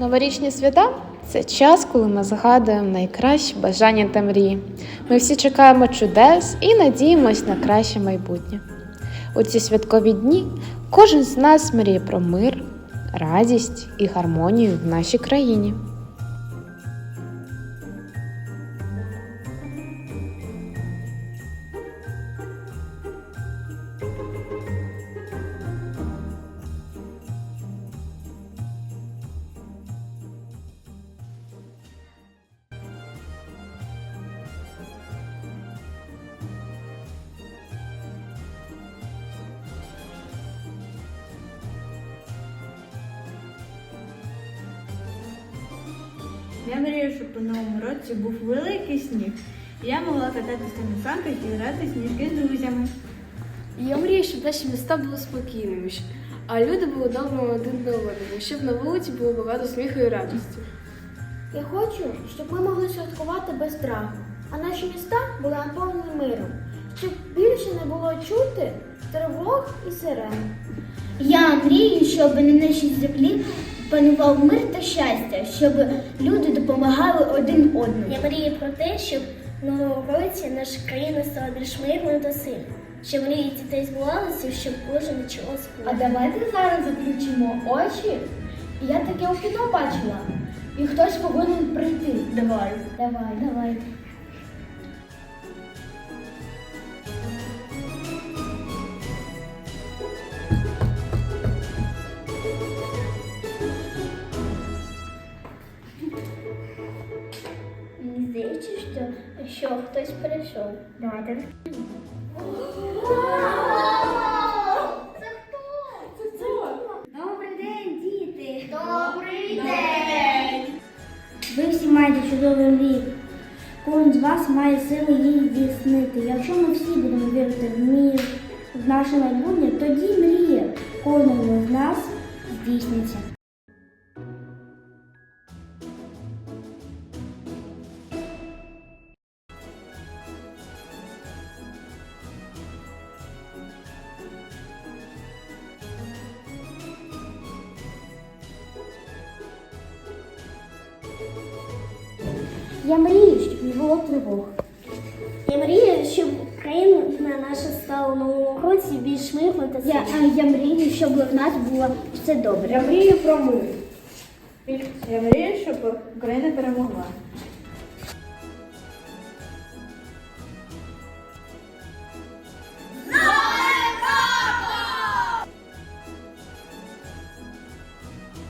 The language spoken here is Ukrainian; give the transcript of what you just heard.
Новорічні свята це час, коли ми згадуємо найкращі бажання та мрії. Ми всі чекаємо чудес і надіємось на краще майбутнє. У ці святкові дні кожен з нас мріє про мир, радість і гармонію в нашій країні. Я мрію, щоб у новому році був великий сніг. І я могла кататися на санках і грати сніжки з друзями. Я мрію, щоб наші міста були спокійними, а люди були добрими один до одного, щоб на вулиці було багато сміху і радості. Я хочу, щоб ми могли святкувати без страху, а наші міста були наповнені миром, щоб більше не було чути тривог і сирен. Я мрію, щоб на нашій землі панував мир та щастя, щоб люди допомагали один одному. Я мрію про те, щоб в новому році наша країна стала більш мирною та сильною, щоб мрії дітей збувалися, щоб кожен нічого А давайте зараз заключимо очі. Я таке у кіно бачила. І хтось повинен прийти. Давай. Давай, давай. Що, хтось прийшов. Давайте. Добрий день, діти! Добрий день! Ви всі маєте чудовий мрій. Кожен з вас має сили її здійснити. Якщо ми всі будемо вірити в мір, в наше майбутнє, тоді мрія кожного з нас здійсниться. Я мрію, щоб не було тривог. Я мрію, щоб Україна наша стала в новому році більш мирно та Я, а я мрію, щоб в нас було все добре. Я мрію про мир. Я мрію, щоб Україна перемогла.